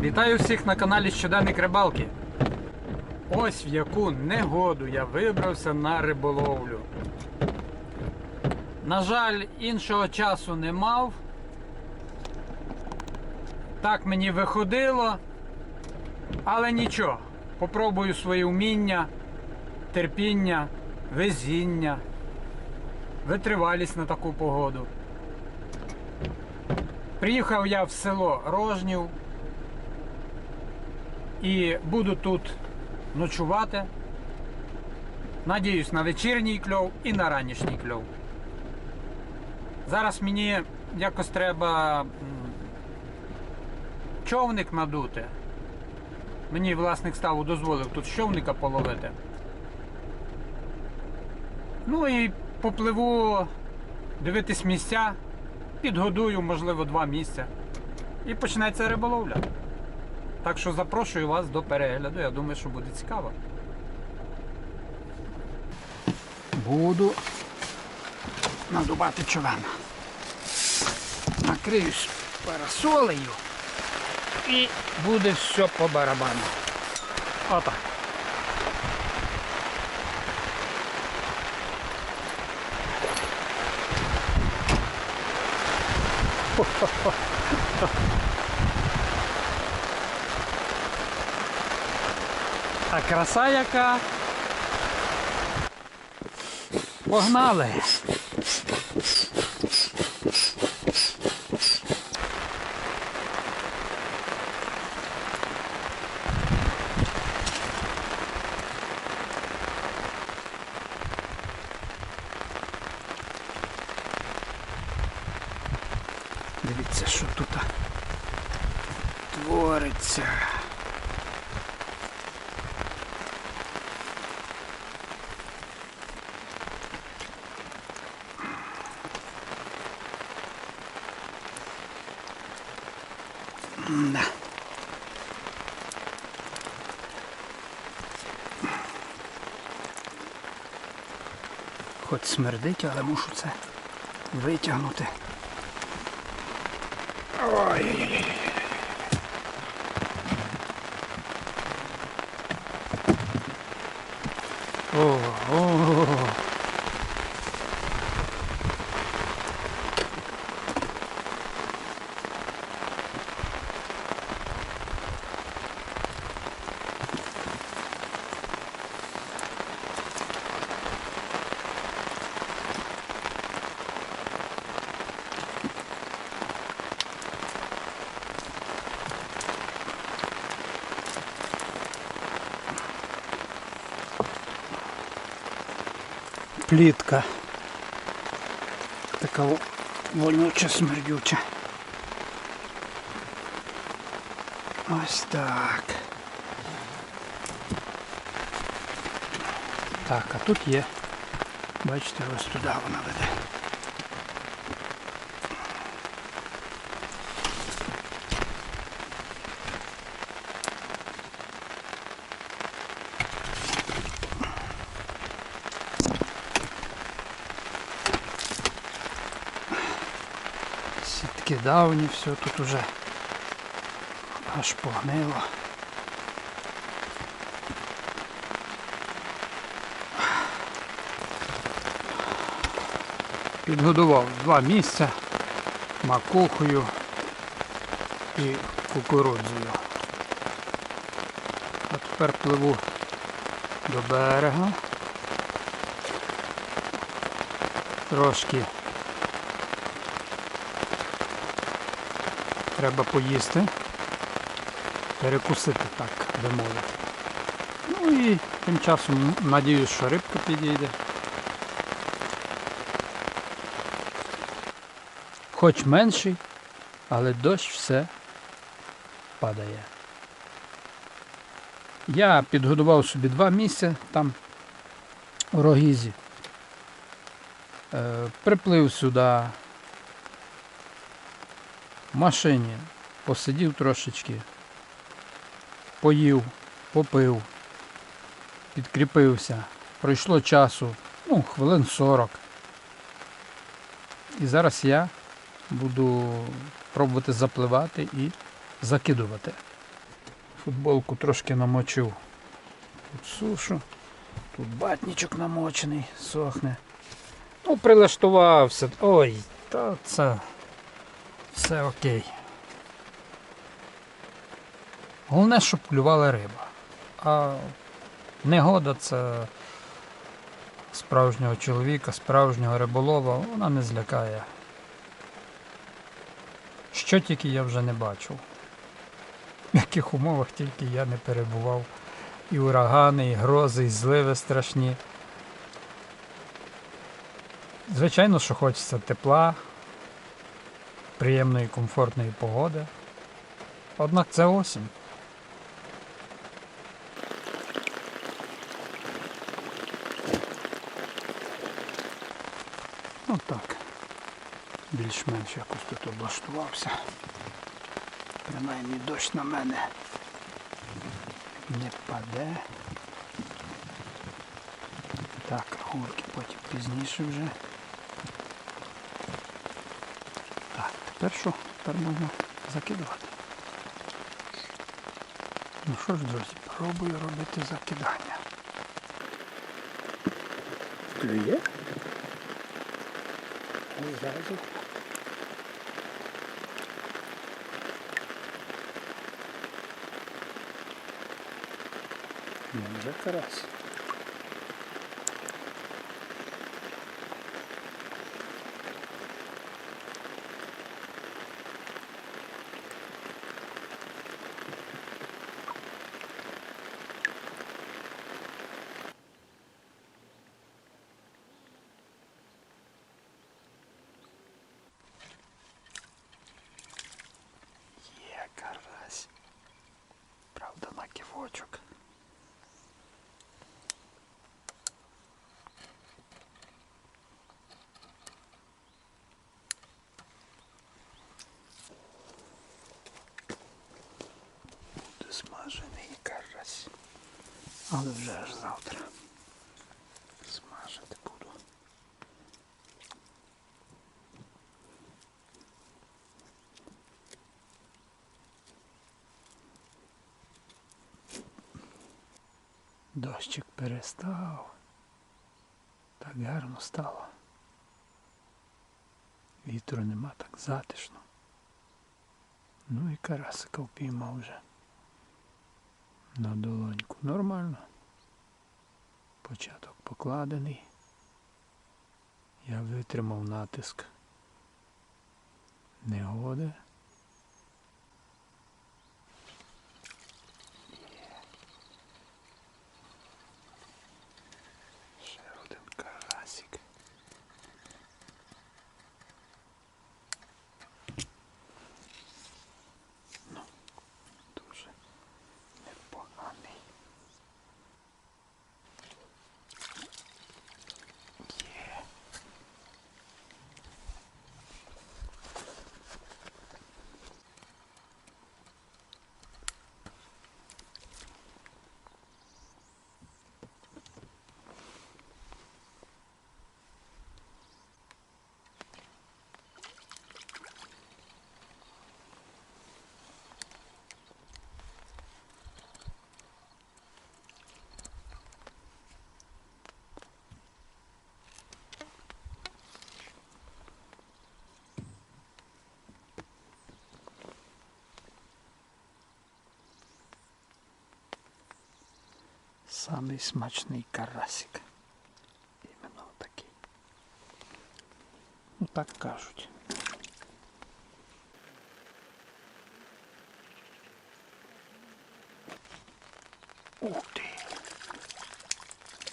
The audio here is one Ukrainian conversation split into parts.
Вітаю всіх на каналі Щоденник Рибалки. Ось в яку негоду я вибрався на риболовлю. На жаль, іншого часу не мав. Так мені виходило. Але нічого. Попробую свої вміння, терпіння, везіння, витривалість на таку погоду. Приїхав я в село Рожнів і буду тут ночувати. Надіюсь на вечірній кльов і на ранішній кльов. Зараз мені якось треба човник надути. Мені власник ставу дозволив тут човника половити. Ну і попливу дивитись місця, підгодую, можливо, два місця. І почнеться риболовля. Так що запрошую вас до перегляду. Я думаю, що буде цікаво. Буду надувати човен. Накриюсь парасолею і буде все по барабану. Отак. А краса яка. Погнали. Дивіться, що тут твориться. Да. Хоч смердить, але мушу це витягнути. Ой-ой-ой. Плітка. Така во- вонюча смердюча. Ось так. Так, а тут є. Бачите, ось туди вона веде. Сітки давні, все тут уже аж погнило. Підгодував два місця макухою і кукурудзою. А тепер пливу до берега. Трошки треба поїсти, перекусити так, би мовити. Ну і тим часом надіюсь, що рибка підійде. Хоч менший, але дощ все падає. Я підготував собі два місця там у Рогізі. Е, приплив сюди в машині, посидів трошечки, поїв, попив, підкріпився. Пройшло часу, ну, хвилин 40. І зараз я буду пробувати запливати і закидувати. Футболку трошки намочив. Тут сушу. Тут батнічок намочений, сохне. Ну, прилаштувався. Ой, та це все окей. Головне, щоб клювала риба. А негода це справжнього чоловіка, справжнього риболова, вона не злякає. Що тільки я вже не бачив. В яких умовах тільки я не перебував. І урагани, і грози, і зливи страшні. Звичайно, що хочеться тепла, приємної, комфортної погоди. Однак це осінь. Ну так. Більш-менш якось тут облаштувався. Принаймні дощ на мене не паде. Так, гурки потім пізніше вже. Тепер? Тепер можна закидувати. Ну що ж, друзі, пробую робити закидання. Клює? Зразу. Ну, вже карась. Є карась. Правда, на ківочок. Буде смажений карась. Але вже аж завтра. Смажити буду. Дощик перестав. Так гарно стало. Вітру нема так затишно. Ну і карасика впіймав вже. На долоньку. Нормально. Початок покладений. Я витримав натиск негоди. Ще один карасик. Ну, дуже непоганий. Є. Самий смачний карасик. Іменно такий. Ну так кажуть. Ух ти!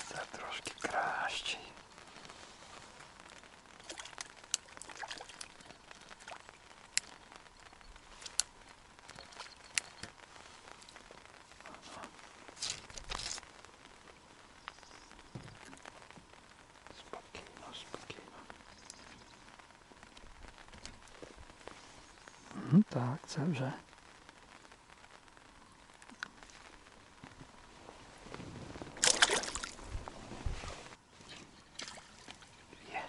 Це трошки кращий. Спокійно, спокійно. Ну так, це вже. Є.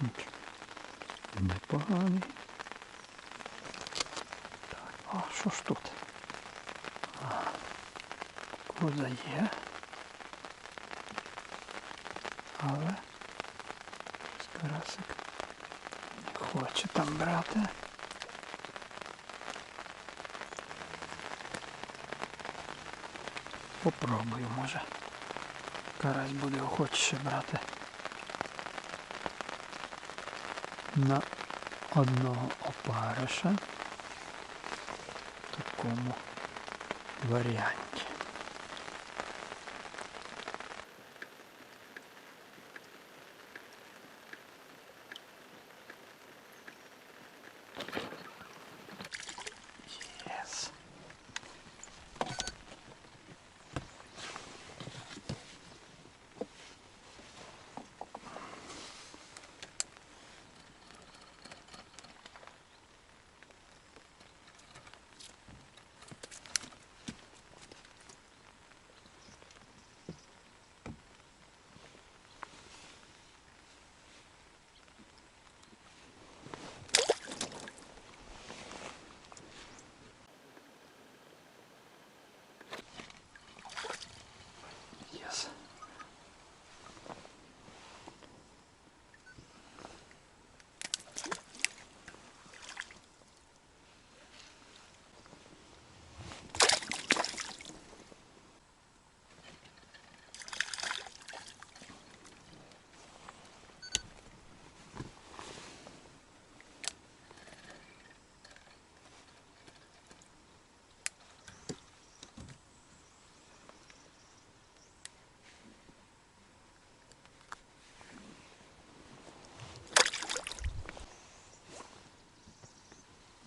Нічого. Непоганий. Так, а що ж тут? Коза є. Але Карасик не хоче там брати. Попробую, може. Карась буде охочіше брати. На одного опариша в такому варіанті.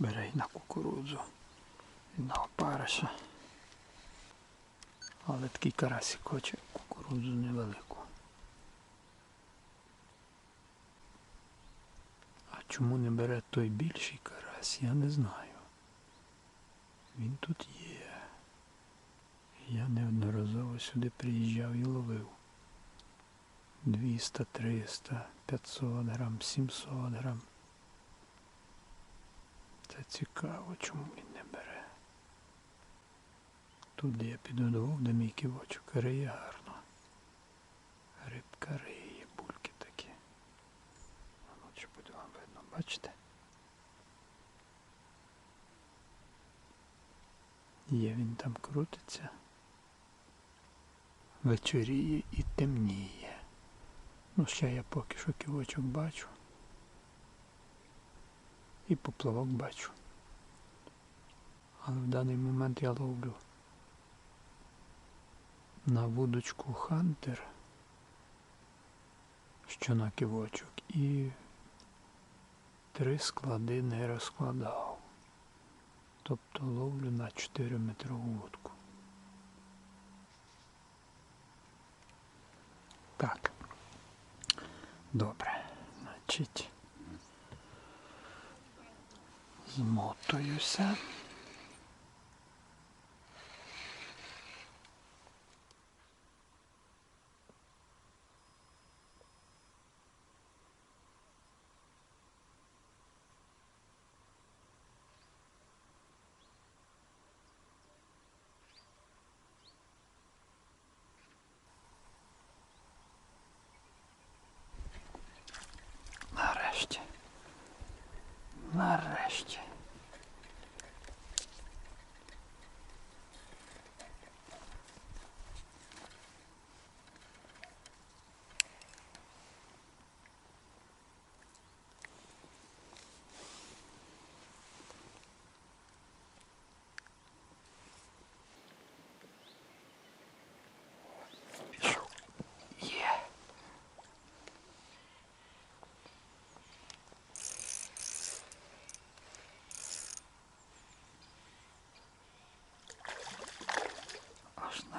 Бере й на кукурудзу, і на опариша. Але такий карасик хоче кукурудзу невелику. А чому не бере той більший карась, я не знаю. Він тут є. Я неодноразово сюди приїжджав і ловив. 200, 300, 500 грам, 700 грам. Цікаво, чому він не бере. Тут де я підгодував, де мій ківочок риє гарно. Рибка риє, бульки такі. А Ну, чи буде вам видно, бачите? Є він там крутиться. Вечоріє і темніє. Ну, ще я поки що ківочок бачу. І поплавок бачу. Але в даний момент я ловлю на вудочку Хантер, що на кивочок, і три склади не розкладав. Тобто ловлю на 4 метрову вудку. Так. Добре. Значить. 妹湯さん。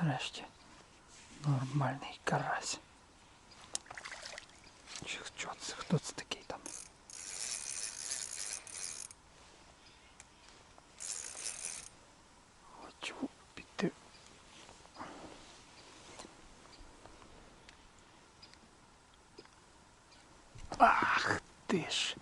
Нарешті нормальний карась. Чи що це? Хто це такий там? Хочу піти. Ах ти ж.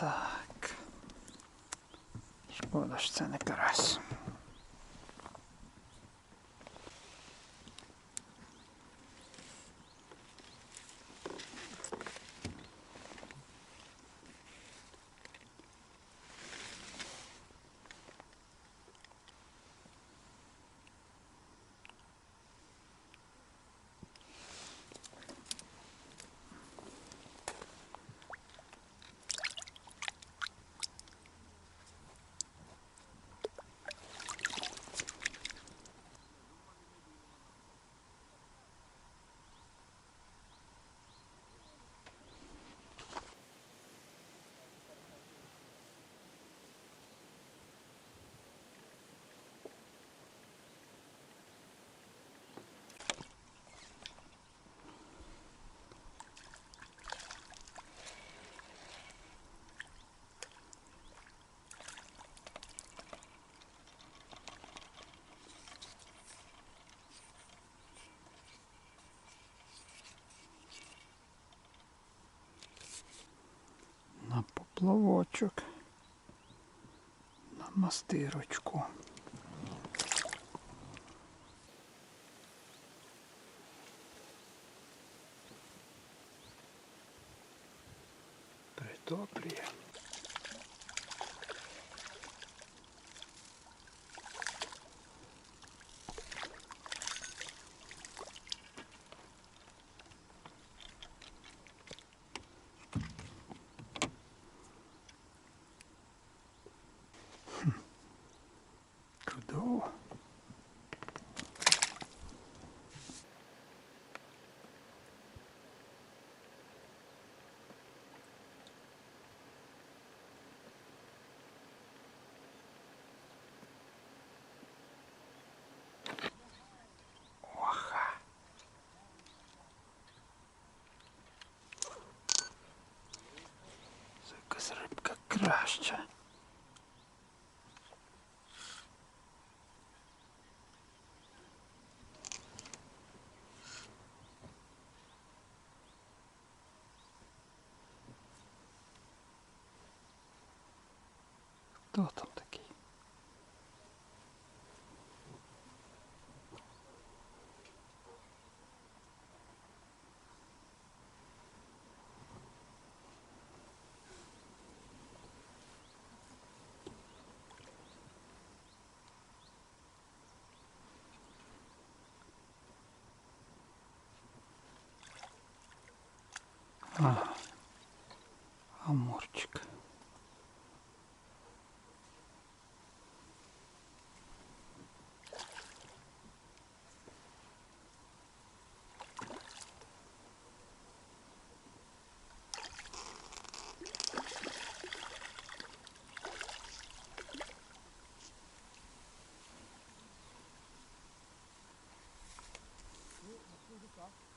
Так. Шкода ж це не карась. На поплавочок. На мастирочку. Чудово. Це А, амурчик. Thank you.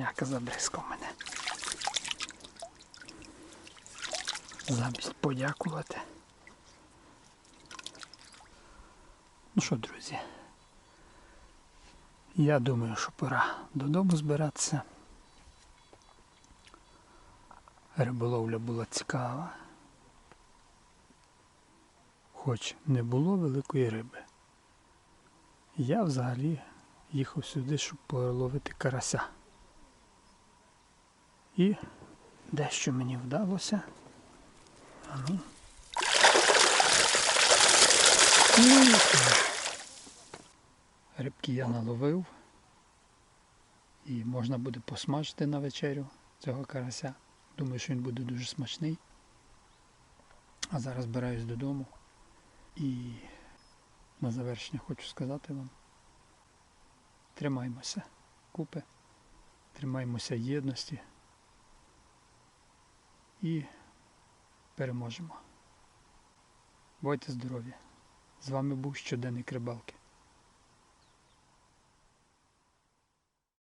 Коняка забризкав мене. Замість подякувати. Ну що, друзі, я думаю, що пора додому збиратися. Риболовля була цікава. Хоч не було великої риби. Я взагалі їхав сюди, щоб половити карася. І дещо мені вдалося. А ну. Рибки я наловив. І можна буде посмажити на вечерю цього карася. Думаю, що він буде дуже смачний. А зараз збираюсь додому. І на завершення хочу сказати вам. Тримаймося купи, тримаймося єдності і переможемо. Будьте здорові! З вами був щоденник рибалки.